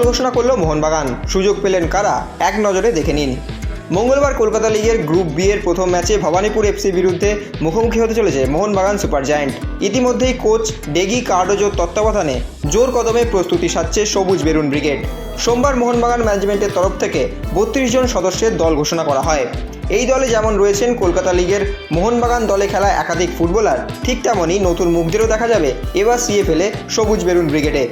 দল ঘোষণা করল মোহনবাগান। সুযোগ পেলেন কারা? এক নজরে দেখে নিন। মঙ্গলবার কলকাতা লিগের গ্রুপ বি এর প্রথম ম্যাচে ভবানীপুর এফসির বিরুদ্ধে মুখোমুখি হতে চলেছে মোহনবাগান সুপার জায়ান্ট। ইতিমধ্যেই কোচ ডেগি কার্ডোজোর তত্ত্বাবধানে জোর কদমে প্রস্তুতি সাচ্ছে সবুজ বেরুন ব্রিগেড। সোমবার মোহনবাগান ম্যানেজমেন্টের তরফ থেকে বত্রিশ জন সদস্যের দল ঘোষণা করা হয়। এই দলে যেমন রয়েছেন কলকাতা লিগের মোহনবাগান দলে খেলা একাধিক ফুটবলার, ঠিক তেমনই নতুন মুখদেরও দেখা যাবে এবার সিএফএলে সবুজ বেরুন ব্রিগেডে।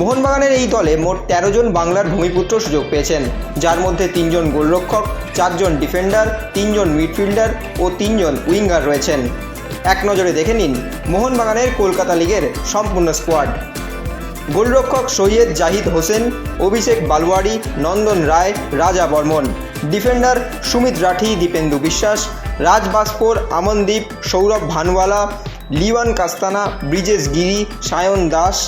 মোহনবাগানের এই দলে মোট তেরো জন বাংলার ভূমিপুত্র সুযোগ পেয়েছেন, যার মধ্যে তিনজন গোলরক্ষক, চারজন ডিফেন্ডার, তিনজন মিডফিল্ডার ও তিনজন উইঙ্গার রয়েছেন। এক নজরে দেখে নিন মোহনবাগানের কলকাতা লিগের সম্পূর্ণ স্কোয়াড। গোলরক্ষক সৈয়দ জাহিদ হোসেন, অভিষেক বালওয়াড়ি Nandan Roy, Raja Barman. Defender Sumit Rathi, Dipendu Biswas, Raj Basfore Amandeep, Sourav Bhanwala, Leewan Castanha, Brijesh Giri, Sayan Das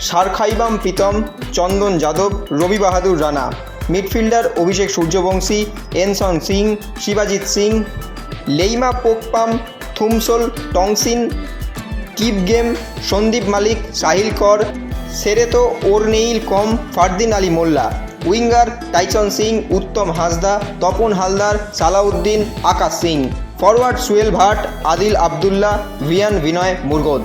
Sarkhaibam Pritam, Chandan Yadav, Ravi Bahadur Rana. Midfielder Abhishek Suryavanshi, Enson Singh, Shibajit Singh, Leimapokpam, Thumsol Tongsin, Kipgen, Sandip Malik, Sahil Kar, সেরেতো ওরনেইল কম, Fardin Ali Molla. Winger Tyson Singh, Uttam Hansda, Tapan Haldar, Salauddin Akash Singh. Forward Suhail Bhat, Adil Abdullah, Vian Vinay Murgod.